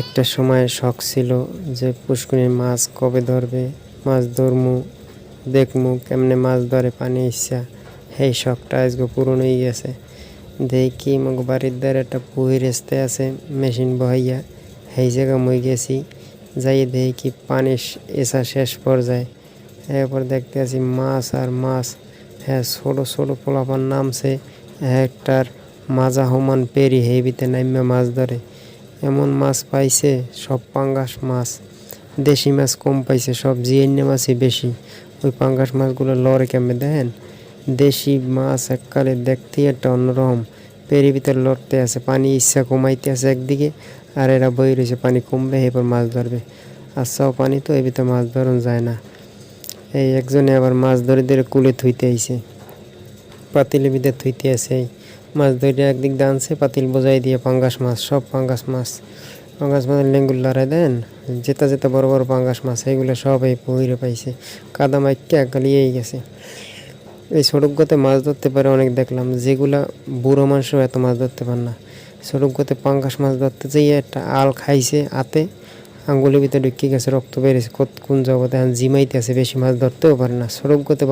একটা সময় শখ ছিল যে পুষ্কুনির মাছ কবে ধরবে, মাছ ধরমু, দেখমু কেমনে মাছ ধরে পানি ইচ্ছা সেই শখটা আজকে পূরণ হয়ে গেছে। দেখি মোক বাড়ির দ্বারা একটা পুহি রেস্তে আছে, মেশিন বহাইয়া সেই জায়গা মই গেছি যাই দেখি পানি এসা শেষ পর্যায়ে। এরপর দেখতে আছি মাছ আর মাছ হ্যাঁ ছোটো ছোটো পোলাপান নামছে একটার মাজা সমান পেরি হেবিতে নাইমা মাছ ধরে। এমন মাছ পাইছে, সব পাঙ্গাস মাছ। দেশি মাছ কম পাইছে, সব জিএনএ মাছই বেশি। ওই পাঙ্গাস মাছগুলো লড়ে কেমনে দেখেন? দেশি মাছ এককালে দেখতেই একটা অন্যরকম। পেরি ভিতরে লড়তে আছে, পানি ইচ্ছা কমাইতে আছে একদিকে, আর এরা বই রয়েছে, পানি কমবে, এরপর মাছ ধরবে। আচ্ছাও পানি তো এই ভিতরে মাছ ধরন যায় না। এই একজনে আবার মাছ ধরে ধরে কুলে থুইতে আইছে। পাতিলে ভিতরে থুইতে আছে মাছ ধরে একদিক দানছে পাতিল বোঝাই দিয়ে পাঙ্গাস মাছ, সব পাঙ্গাস মাছ। পাঙ্গাস মাছের লেঙ্গুল লড়াই দেন যেটা যেটা বড় বড় পাঙ্গাস মাছ এইগুলো সব এই পুহিরে পাইছে। কাদা মাইকে গালিয়েই গেছে। এই সড়কগতে মাছ ধরতে পারে অনেক দেখলাম, যেগুলা বুড়ো মানুষও এত মাছ ধরতে পারে না। সড়কগতে পাঙ্গাস মাছ ধরতে যেয়ে একটা আল খাইছে আতে, আঙ্গুলের ভিতরে ঢুকিয়ে গেছে, রক্ত বেড়েছে কত কোন জগতে জিমাইতে আছে, বেশি মাছ ধরতেও পারে না। সড়কগতে